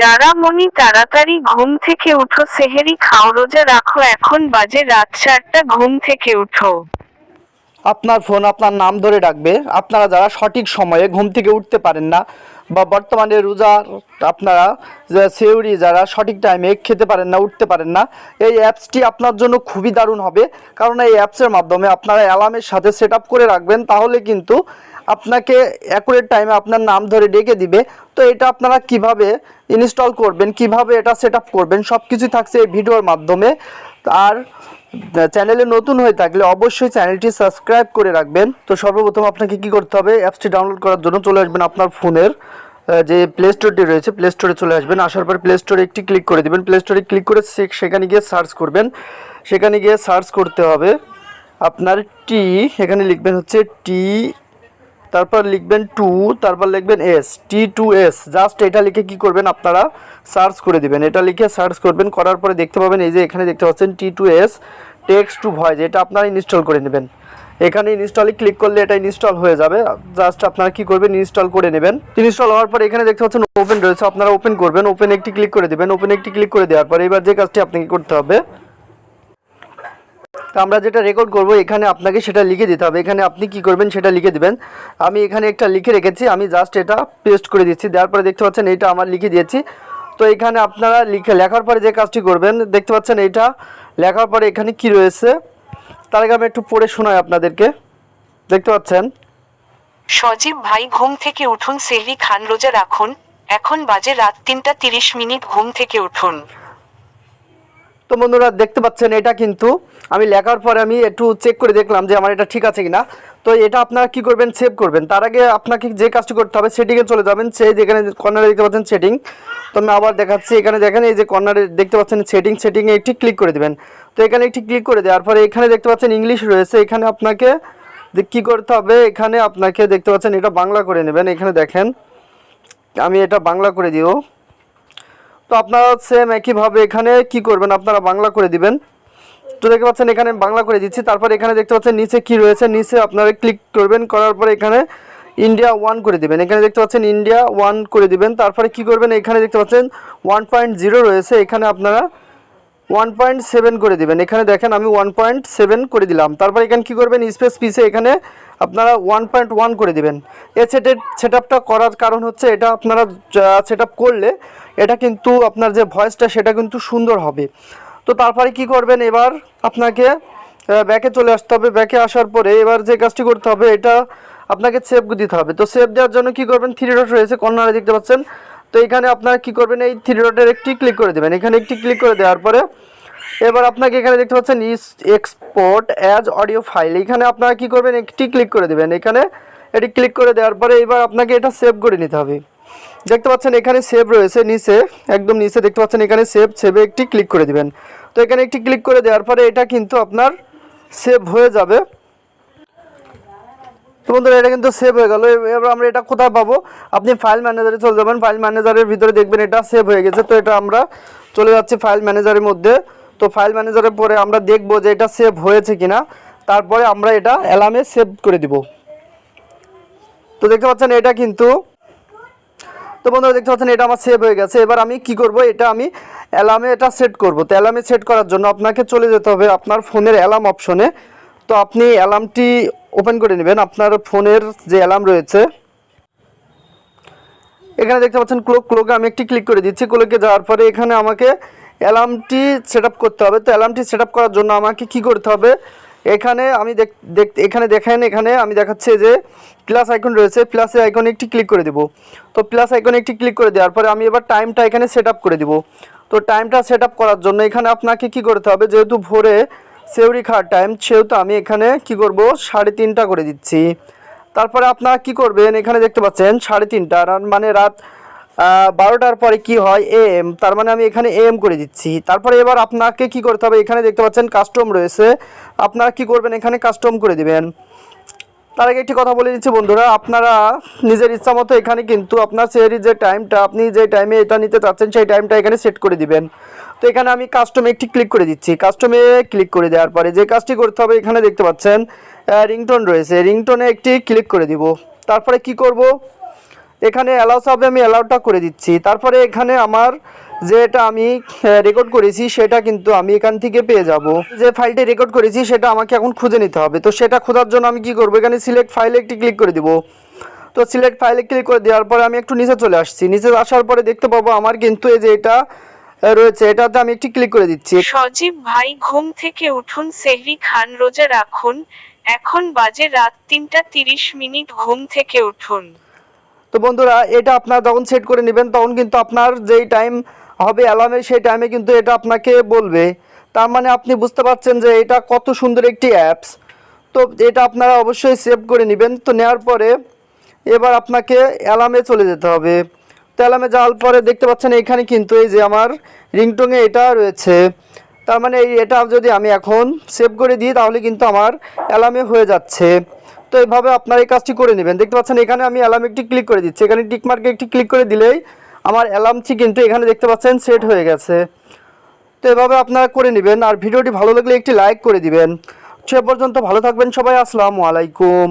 যারা মনি, তাড়াতাড়ি ঘুম থেকে উঠো। সেহেরি, খাও, রোজা রাখো। এখন বাজে রাত চারটা, ঘুম থেকে উঠো। আপনার ফোন আপনার নাম ধরে ডাকবে। আপনারা যারা সঠিক সময়ে ঘুম থেকে উঠতে পারেন না, বা বর্তমানে রোজার আপনারা সেউরি, যারা সঠিক টাইমে খেতে পারেন না, উঠতে পারেন না, এই অ্যাপসটি আপনার জন্য খুবই দারুণ হবে। কারণ এই অ্যাপসের মাধ্যমে আপনারা অ্যালার্মের সাথে সেট করে রাখবেন, তাহলে কিন্তু আপনাকে অ্যাকুরেট টাইমে আপনার নাম ধরে ডেকে দিবে। তো এটা আপনারা কীভাবে ইনস্টল করবেন, কীভাবে এটা সেট করবেন সব কিছুই থাকছে এই ভিডিওর মাধ্যমে। আর চ্যানেলে নতুন হয়ে থাকলে অবশ্যই চ্যানেলটি সাবস্ক্রাইব করে রাখবেন। তো সর্বপ্রথম আপনাকে কি করতে হবে অ্যাপসটি ডাউনলোড করার জন্য চলে আসবেন আপনার ফোনের যে প্লে স্টোরটি রয়েছে প্লে স্টোরে চলে আসবেন। আসার পর প্লে স্টোরে একটি ক্লিক করে দেবেন। প্লে স্টোরে ক্লিক করে সেখানে গিয়ে সার্চ করবেন। সেখানে গিয়ে সার্চ করতে হবে। আপনার টি এখানে লিখবেন হচ্ছে টি তারপর লিখবেন টু তারপর লিখবেন S T two S just এটা লিখে কি করবেন আপনারা? সার্চ করে দিবেন। এটা লিখে সার্চ করবেন, করার পরে দেখতে পাবেন, এই যে এখানে দেখতে পাচ্ছেন T two S text to voice এটা আপনারা ইনস্টল করে নেবেন। এখানে ইনস্টলে ক্লিক করলে এটা ইনস্টল হয়ে যাবে। জাস্ট আপনারা কি করবেন ইনস্টল করে নেবেন। ইনস্টল হওয়ার পর এখানে দেখতে পাচ্ছেন ওপেন রয়েছে, আপনারা ওপেন করবেন। ওপেন একটি ক্লিক করে দেবেন। ওপেন একটি ক্লিক করে দেওয়ার পর এবার যে কাজটি আপনাকে করতে হবে তো আমরা যেটা রেকর্ড করব, এখানে আপনাকে সেটা লিখে দিতে হবে। এখানে আপনি কি করবেন সেটা লিখে দিবেন। আমি এখানে একটা লিখে রেখেছি, আমি জাস্ট এটা পেস্ট করে দিচ্ছি। দেওয়ার পরে দেখতে পাচ্ছেন এইটা আমার লিখে দিয়েছি। তো এখানে আপনারা লিখে, লেখার পরে যে কাজটি করবেন, দেখতে পাচ্ছেন এইটা। লেখার পরে এখানে কি রয়েছে, তার আগে আমি একটু পড়ে শোনাই আপনাদেরকে। দেখতে পাচ্ছেন? সজীব ভাই ঘুম থেকে উঠুন সেহরি খান রোজা রাখুন। এখন বাজে রাত তিনটা তিরিশ মিনিট, ঘুম থেকে উঠুন। তো বন্ধুরা দেখতে পাচ্ছেন, এটা কিন্তু আমি লেখার পরে আমি একটু চেক করে দেখলাম যে আমার এটা ঠিক আছে কিনা। তো এটা আপনারা কি করবেন সেভ করবেন। তার আগে আপনাকে যে কাজটি করতে হবে, সেটিংয়ে চলে যাবেন। সেই যেখানে কর্নারে দেখতে পাচ্ছেন সেটিং তো আমি আবার দেখাচ্ছি। এখানে দেখেন, এই যে কর্নারে দেখতে পাচ্ছেন সেটিং সেটিংয়ে একটি ক্লিক করে দেবেন। তো এখানে একটি ক্লিক করে দেওয়ার পরে এখানে দেখতে পাচ্ছেন ইংলিশ রয়েছে। এখানে আপনাকে কী করতে হবে, এখানে আপনাকে দেখতে পাচ্ছেন এটা বাংলা করে নেবেন। এখানে দেখেন, আমি এটা বাংলা করে দিও তো আপনারা সেম একইভাবে এখানে কি করবেন? আপনারা বাংলা করে দিবেন। তো দেখতে পাচ্ছেন, এখানে বাংলা করে দিচ্ছি। তারপর এখানে দেখতে পাচ্ছেন, নিচে কি রয়েছে? নিচে আপনারা ক্লিক করবেন। করার পরে এখানে ইন্ডিয়া ওয়ান করে দিবেন। এখানে দেখতে পাচ্ছেন ইন্ডিয়া ওয়ান করে দিবেন। তারপরে কি করবেন? এখানে দেখতে পাচ্ছেন ওয়ান পয়েন্ট জিরো রয়েছে। এখানে আপনারা ওয়ান পয়েন্ট সেভেন করে দেবেন। এখানে দেখেন আমি ওয়ান পয়েন্ট সেভেন করে দিলাম। তারপর এখানে কি করবেন? স্পেস পিসে এখানে আপনারা ওয়ান পয়েন্ট ওয়ান করে দেবেন। এ সেটের সেট আপটা করার কারণ হচ্ছে এটা আপনারা সেট করলে এটা কিন্তু আপনার যে ভয়েসটা সেটা কিন্তু সুন্দর হবে। তো তারপরে কি করবেন? এবার আপনাকে ব্যাকে চলে আসতে হবে। ব্যাকে আসার পরে এবার যে কাজটি করতে হবে, এটা আপনাকে সেভ দিতে হবে। তো সেভ দেওয়ার জন্য কি করবেন? থ্রি ডট রয়েছে কর্নারে দেখতে পাচ্ছেন। তো এখানে আপনারা কি করবেন, এই থ্রি ডটের একটি ক্লিক করে দেবেন। এখানে একটি ক্লিক করে দেওয়ার পরে এবার আপনাকে এখানে দেখতে পাচ্ছেন is export as audio file এখানে আপনারা কি করবেন, একটি ক্লিক করে দেবেন। এখানে এটি ক্লিক করে দেওয়ার পরে এবার আপনাকে এটা সেভ করে নিতে হবে। দেখতে পাচ্ছেন, এখানে সেভ রয়েছে নিচে, একদম নিচে দেখতে পাচ্ছেন, এখানে সেভ সেভে একটি ক্লিক করে দিবেন। তো এখানে একটি ক্লিক করে দেওয়ার পরে এটা কিন্তু আপনার সেভ হয়ে যাবে। তো বন্ধুরা, এটা কিন্তু সেভ হয়ে গেল। এবার আমরা এটা কোথায় পাবো? আপনি ফাইল ম্যানেজারে চলে যাবেন। ফাইল ম্যানেজারের ভিতরে দেখবেন এটা সেভ হয়ে গেছে। তো এটা আমরা চলে যাচ্ছি ফাইল ম্যানেজারের মধ্যে। তো ফাইল ম্যানেজারের পরে আমরা দেখব যে এটা সেভ হয়েছে কিনা। তারপরে আমরা এটা অ্যালার্মে সেভ করে দিব। তো দেখতে পাচ্ছেন, এটা কিন্তু তো বন্ধুরা, দেখতে পাচ্ছেন, এটা আমার সেভ হয়ে গেছে। এবার আমি কি করব? এটা আমি অ্যালার্মে এটা সেট করব। তো অ্যালার্মে সেট করার জন্য আপনাকে চলে যেতে হবে আপনার ফোনের অ্যালার্ম অপশনে তো আপনি অ্যালার্মটি ওপেন করে নেবেন। আপনার ফোনের যে অ্যালার্ম রয়েছে, এখানে দেখতে পাচ্ছেন ক্লোক ক্লোকে আমি একটি ক্লিক করে দিচ্ছি। ক্লোকে যাওয়ার পরে এখানে আমাকে অ্যালার্মটি সেট করতে হবে। তো অ্যালার্মটি সেট করার জন্য আমাকে কি করতে হবে? এখানে আমি দেখ এখানে দেখেন, এখানে আমি দেখাচ্ছি যে প্লাস আইকন রয়েছে। প্লাসের আইকনে একটি ক্লিক করে দেবো। তো প্লাস আইকনে একটি ক্লিক করে দেওয়ার পরে আমি এবার টাইমটা এখানে সেট করে দিব। তো টাইমটা সেট করার জন্য এখানে আপনাকে কি করতে হবে? যেহেতু ভোরে সেউরি খাওয়ার টাইম সেহেতু আমি এখানে কি করব? সাড়ে তিনটা করে দিচ্ছি। তারপরে আপনারা কি করবেন? এখানে দেখতে পাচ্ছেন সাড়ে তিনটা। মানে রাত বারোটার পরে কি হয়? এম তার মানে আমি এখানে এম করে দিচ্ছি। তারপরে এবার আপনাকে কি করতে হবে? এখানে দেখতে পাচ্ছেন কাস্টম রয়েছে। আপনারা কি করবেন? এখানে কাস্টম করে দিবেন। তার আগে একটি কথা বলে দিচ্ছি বন্ধুরা। আপনারা নিজের ইচ্ছা মতো এখানে কিন্তু আপনার সেরির যে টাইমটা আপনি যে টাইমে এটা নিতে চাচ্ছেন, সেই টাইমটা এখানে সেট করে দিবেন। তো এখানে আমি কাস্টমে একটি ক্লিক করে দিচ্ছি। কাস্টমে ক্লিক করে দেওয়ার পরে যে কাজটি করতে হবে, এখানে দেখতে পাচ্ছেন রিংটোন রয়েছে। রিংটোনে একটি ক্লিক করে দিব। তারপরে কি করব? এখানে অ্যালাউস হবে আমি অ্যালাউটা করে দিচ্ছি। তারপরে এখানে আমার যেটা আমি রেকর্ড করেছি, সেটা কিন্তু আমি এখান থেকে পেয়ে যাব। যে ফাইলটি রেকর্ড করেছি, সেটা আমাকে এখন খুঁজে নিতে হবে। তো সেটা খোঁজার জন্য আমি কি করব? এখানে সিলেক্ট ফাইলে একটি ক্লিক করে দিব। তো সিলেক্ট ফাইলে ক্লিক করে দেওয়ার পরে আমি একটু নিচে চলে আসছি। নিচে আসার পরে দেখতে পাবো, আমার কিন্তু এই যে এটা রয়েছে। এটাতে আমি একটি ক্লিক করে দিচ্ছি। সজীব ভাই ঘুম থেকে উঠুন সেহরি খান রোজা রাখুন। এখন বাজে রাত তিনটা তিরিশ মিনিট ঘুম থেকে উঠুন। তো বন্ধুরা এটা আপনার যখন সেট করে নেবেন তখন কিন্তু আপনার যেই টাইম হবে অ্যালার্মের সেই টাইমে কিন্তু এটা আপনাকে বলবে। তার মানে আপনি বুঝতে পারছেন যে এটা কত সুন্দর একটি অ্যাপস তো এটা আপনারা অবশ্যই সেভ করে নেবেন। তো নেওয়ার পরে এবার আপনাকে অ্যালার্মে চলে যেতে হবে। তো অ্যালার্মে যাওয়ার পরে দেখতে পাচ্ছেন এখানে কিন্তু এই যে আমার রিংটংয়ে এটা রয়েছে। তার মানে এই এটা যদি আমি এখন সেভ করে দিই, তাহলে কিন্তু আমার অ্যালার্মে হয়ে যাচ্ছে। তো এইভাবে আপনার এই কাজটি করে নেবেন। দেখতে পাচ্ছেন এখানে আমি অ্যালার্ম একটি ক্লিক করে দিচ্ছি। এখানে টিক মার্কে একটি ক্লিক করে দিলেই আমার অ্যালার্মটি কিন্তু এখানে দেখতে পাচ্ছেন সেট হয়ে গেছে। তো এভাবে আপনারা করে নেবেন। আর ভিডিওটি ভালো লাগলে একটি লাইক করে দিবেন। সে পর্যন্ত ভালো থাকবেন সবাই। আসসালামু আলাইকুম।